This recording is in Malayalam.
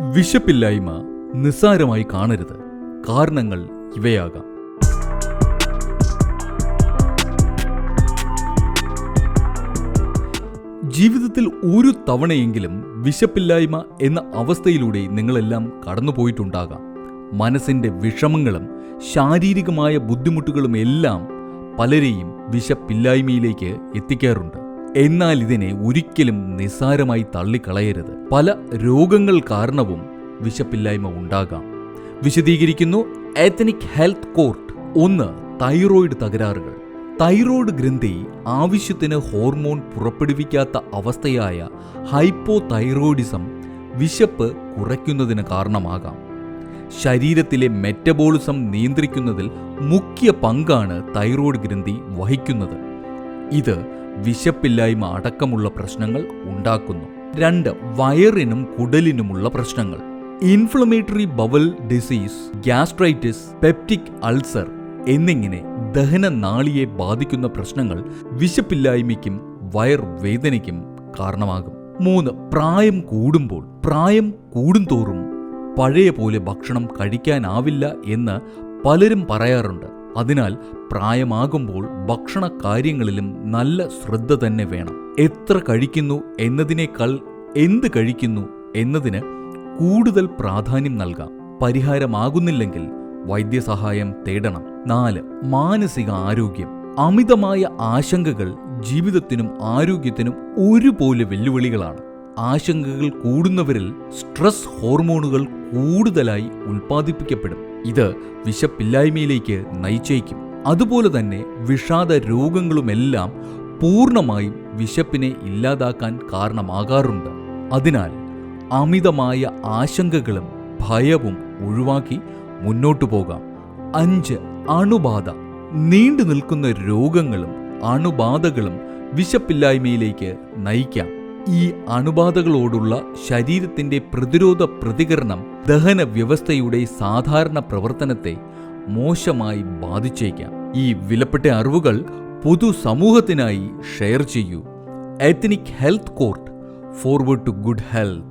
വിശപ്പില്ലായ്മ നിസ്സാരമായി കാണരുത്. കാരണങ്ങൾ ഇവയാകാം. ജീവിതത്തിൽ ഒരു തവണയെങ്കിലും വിശപ്പില്ലായ്മ എന്ന അവസ്ഥയിലൂടെ നിങ്ങളെല്ലാം കടന്നുപോയിട്ടുണ്ടാകാം. മനസ്സിന്റെ വിഷമങ്ങളും ശാരീരികമായ ബുദ്ധിമുട്ടുകളും എല്ലാം പലരെയും വിശപ്പില്ലായ്മയിലേക്ക് എത്തിക്കാറുണ്ട്. എന്നാൽ ഇതിനെ ഒരിക്കലും നിസ്സാരമായി തള്ളിക്കളയരുത്. പല രോഗങ്ങൾ കാരണവും വിശപ്പില്ലായ്മ ഉണ്ടാകാം. വിശദീകരിക്കുന്നു എത്തനിക് ഹെൽത്ത് കോർട്ട് ഒന്ന് തൈറോയിഡ് തകരാറുകൾ. തൈറോയ്ഡ് ഗ്രന്ഥി ആവശ്യത്തിന് ഹോർമോൺ പുറപ്പെടുവിക്കാത്ത അവസ്ഥയായ ഹൈപ്പോ തൈറോയിഡിസം വിശപ്പ് കുറയ്ക്കുന്നതിന് കാരണമാകാം. ശരീരത്തിലെ മെറ്റബോളിസം നിയന്ത്രിക്കുന്നതിൽ മുഖ്യ പങ്കാണ് തൈറോയ്ഡ് ഗ്രന്ഥി വഹിക്കുന്നത്. ഇത് വിശപ്പില്ലായ്മ അടക്കമുള്ള പ്രശ്നങ്ങൾ ഉണ്ടാക്കുന്നു. രണ്ട് വയറിനും കുടലിനുമുള്ള പ്രശ്നങ്ങൾ. Inflammatory bowel disease gastritis peptic ulcer എന്നിങ്ങനെ ദഹന നാളിയെ ബാധിക്കുന്ന പ്രശ്നങ്ങൾ വിശപ്പില്ലായ്മയ്ക്കും വയർവേദനയ്ക്കും കാരണമാകും. മൂന്ന് പ്രായം കൂടുമ്പോൾ പ്രായം കൂടുന്തോറും പഴയ പോലെ ഭക്ഷണം കഴിക്കാനാവില്ല എന്ന് പലരും പറയാറുണ്ട്. അതിനാൽ പ്രായമാകുമ്പോൾ ഭക്ഷണ കാര്യങ്ങളിലും നല്ല ശ്രദ്ധ തന്നെ വേണം. എത്ര കഴിക്കുന്നു എന്നതിനേക്കാൾ എന്ത് കഴിക്കുന്നു എന്നതിന് കൂടുതൽ പ്രാധാന്യം നൽകാം. പരിഹാരമാകുന്നില്ലെങ്കിൽ വൈദ്യസഹായം തേടണം. നാല് മാനസിക ആരോഗ്യം അമിതമായ ആശങ്കകൾ ജീവിതത്തിനും ആരോഗ്യത്തിനും ഒരുപോലെ വെല്ലുവിളികളാണ്. ആശങ്കകൾ കൂടുന്നവരിൽ സ്ട്രെസ് ഹോർമോണുകൾ കൂടുതലായി ഉൽപ്പാദിപ്പിക്കപ്പെടും. ഇത് വിശപ്പില്ലായ്മയിലേക്ക് നയിച്ചേക്കും. അതുപോലെ തന്നെ വിഷാദ രോഗങ്ങളുമെല്ലാം പൂർണമായും വിശപ്പിനെ ഇല്ലാതാക്കാൻ കാരണമാകാറുണ്ട്. അതിനാൽ അമിതമായ ആശങ്കകളും ഭയവും ഒഴിവാക്കി മുന്നോട്ടു പോകാം. അഞ്ച് അണുബാധ. നീണ്ടു നിൽക്കുന്ന രോഗങ്ങളും അണുബാധകളും വിശപ്പില്ലായ്മയിലേക്ക് നയിക്കാം. ഈ അണുബാധകളോടുള്ള ശരീരത്തിന്റെ പ്രതിരോധ പ്രതികരണം ദഹന വ്യവസ്ഥയുടെ സാധാരണ പ്രവർത്തനത്തെ മോശമായി ബാധിച്ചേക്കാം. ഈ വിലപ്പെട്ട അറിവുകൾ പൊതുസമൂഹത്തിനായി ഷെയർ ചെയ്യൂ. Ethnic health court forward to good health